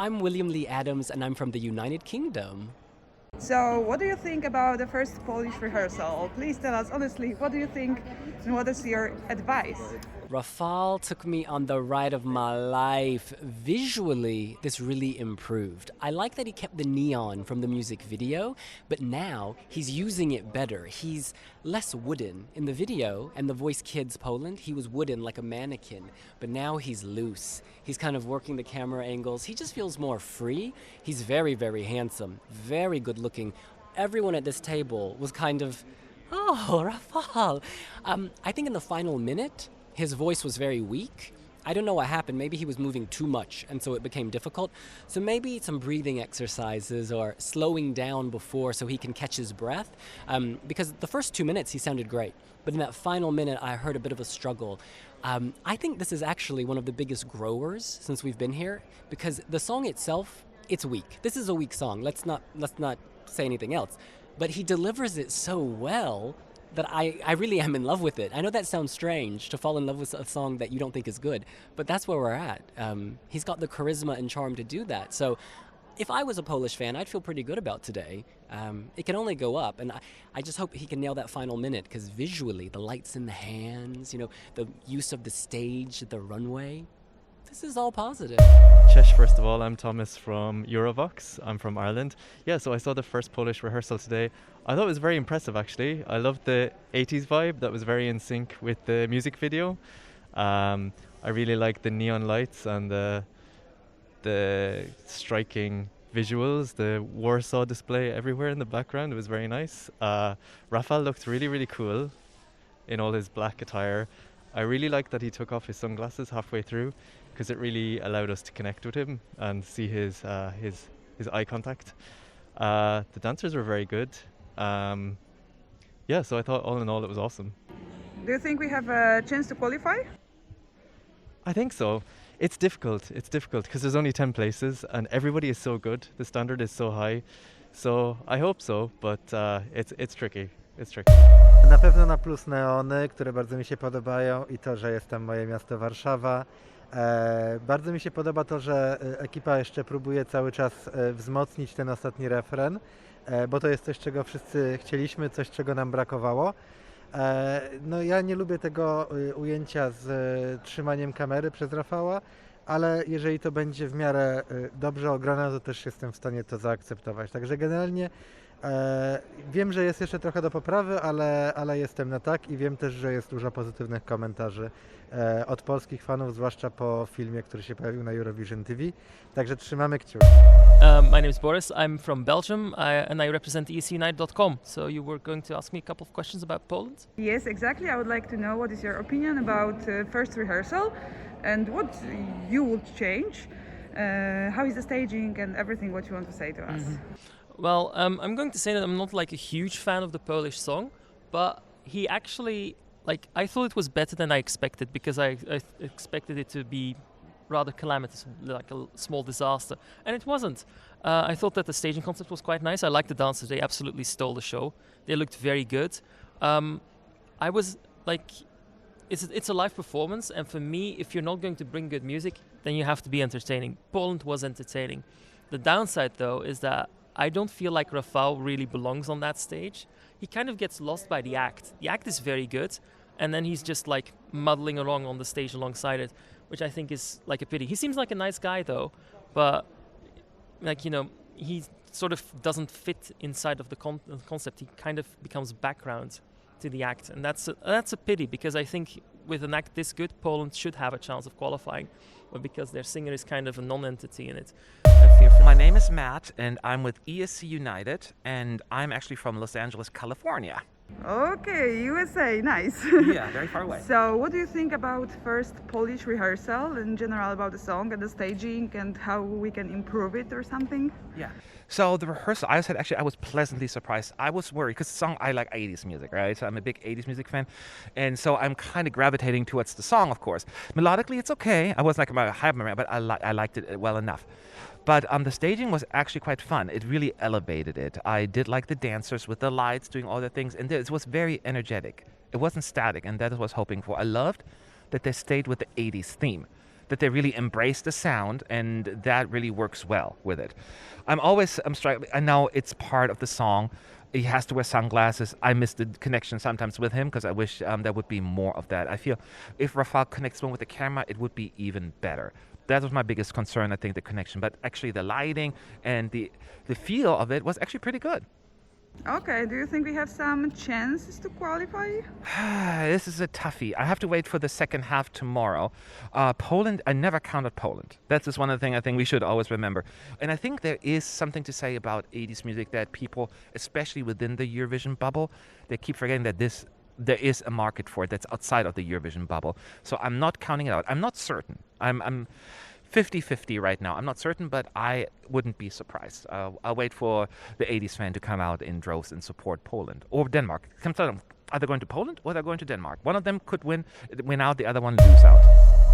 I'm William Lee Adams, and I'm from the United Kingdom. So, what do you think about the first Polish rehearsal? Please tell us honestly, what do you think and what is your advice? Rafal took me on the ride of my life. Visually, this really improved. I like that he kept the neon from the music video, but now he's using it better. He's less wooden. In the video and the voice kids Poland, he was wooden like a mannequin, but now he's loose. He's kind of working the camera angles. He just feels more free. He's very, very handsome, very good looking. Everyone at this table was kind of, oh, Rafal. Um, I think in the final minute, his voice was very weak. I don't know what happened. Maybe he was moving too much, and so it became difficult. So maybe some breathing exercises or slowing down before so he can catch his breath. Um, because the first two minutes he sounded great, but in that final minute I heard a bit of a struggle. Um, I think this is actually one of the biggest growers since we've been here because the song itself it's weak. This is a weak song. Let's not let's not say anything else. But he delivers it so well that I, I really am in love with it. I know that sounds strange to fall in love with a song that you don't think is good, but that's where we're at. Um, he's got the charisma and charm to do that. So if I was a Polish fan, I'd feel pretty good about today. Um, it can only go up, and I, I just hope he can nail that final minute because visually, the lights in the hands, you know, the use of the stage, the runway, this is all positive. Cześć, first of all, I'm Thomas from Eurovox. I'm from Ireland. Yeah, so I saw the first Polish rehearsal today. I thought it was very impressive actually. I loved the 80s vibe that was very in sync with the music video. Um, I really liked the neon lights and the, the striking visuals, the Warsaw display everywhere in the background. It was very nice. Uh, looked really, really cool in all his black attire. I really liked that he took off his sunglasses halfway through because it really allowed us to connect with him and see his uh, his his eye contact. Uh, the dancers were very good. Um, yeah, so I thought all in all it was awesome. Do you think we have a chance to qualify? I think so. It's difficult. It's difficult because there's only 10 places and everybody is so good. The standard is so high. So I hope so, but uh, it's, it's tricky. It's tricky. Na pewno na plus neony, które bardzo mi się podobają i to, że jest tam moje miasto Warszawa. E, bardzo mi się podoba to, że e, ekipa jeszcze próbuje cały czas e, wzmocnić ten ostatni refren, bo to jest coś, czego wszyscy chcieliśmy, coś, czego nam brakowało. E, no ja nie lubię tego e, ujęcia z e, trzymaniem kamery przez Rafała, ale jeżeli to będzie w miarę e, dobrze ograne, to też jestem w stanie to zaakceptować. Także generalnie e, wiem, że jest jeszcze trochę do poprawy, ale, ale jestem na tak i wiem też, że jest dużo pozytywnych komentarzy e, od polskich fanów, zwłaszcza po filmie, który się pojawił na Eurovision TV. Także trzymamy kciuki. Um, my name is Boris. I'm from Belgium I, and I represent ESUnite.com. So you were going to ask me a couple of questions about Poland? Yes, exactly. I would like to know what is your opinion about uh, first rehearsal and what you would change. Uh, how is the staging and everything what you want to say to us? Well, um, I'm going to say that I'm not like a huge fan of the Polish song, but he actually like I thought it was better than I expected because I, I expected it to be rather calamitous, like a small disaster, and it wasn't. Uh, I thought that the staging concept was quite nice. I liked the dancers; they absolutely stole the show. They looked very good. Um, I was like, it's it's a live performance, and for me, if you're not going to bring good music, then you have to be entertaining. Poland was entertaining. The downside, though, is that I don't feel like Rafał really belongs on that stage. He kind of gets lost by the act. The act is very good, and then he's just like muddling along on the stage alongside it, which I think is like a pity. He seems like a nice guy, though, but like you know, he sort of doesn't fit inside of the con- the concept. He kind of becomes background to the act, and that's a, that's a pity because I think with an act this good, Poland should have a chance of qualifying, but because their singer is kind of a non-entity in it, My name is Matt, and I'm with ESC United, and I'm actually from Los Angeles, California. Okay, USA, nice. yeah, very far away. So, what do you think about first Polish rehearsal in general about the song and the staging and how we can improve it or something? Yeah. So the rehearsal, I said actually I was pleasantly surprised. I was worried because the song I like 80s music, right? So I'm a big 80s music fan, and so I'm kind of gravitating towards the song, of course. Melodically, it's okay. I wasn't like my high memory, but I li- I liked it uh, well enough. But um, the staging was actually quite fun. It really elevated it. I did like the dancers with the lights doing all the things, and it was very energetic. It wasn't static, and that is what I was hoping for. I loved that they stayed with the 80s theme that they really embrace the sound, and that really works well with it. I'm always I'm struck. I know it's part of the song. He has to wear sunglasses. I miss the connection sometimes with him because I wish um, there would be more of that. I feel if Rafal connects more with the camera, it would be even better. That was my biggest concern. I think the connection, but actually the lighting and the the feel of it was actually pretty good. Okay, do you think we have some chances to qualify? this is a toughie. I have to wait for the second half tomorrow. Uh, Poland, I never counted Poland. That's just one of the things I think we should always remember. And I think there is something to say about 80s music that people, especially within the Eurovision bubble, they keep forgetting that this there is a market for it that's outside of the Eurovision bubble. So I'm not counting it out. I'm not certain. I'm, I'm 50 50 right now. I'm not certain, but I wouldn't be surprised. Uh, I'll wait for the 80s fan to come out in droves and support Poland or Denmark. Comes down, Are they going to Poland or they're going to Denmark? One of them could win, win out, the other one lose out.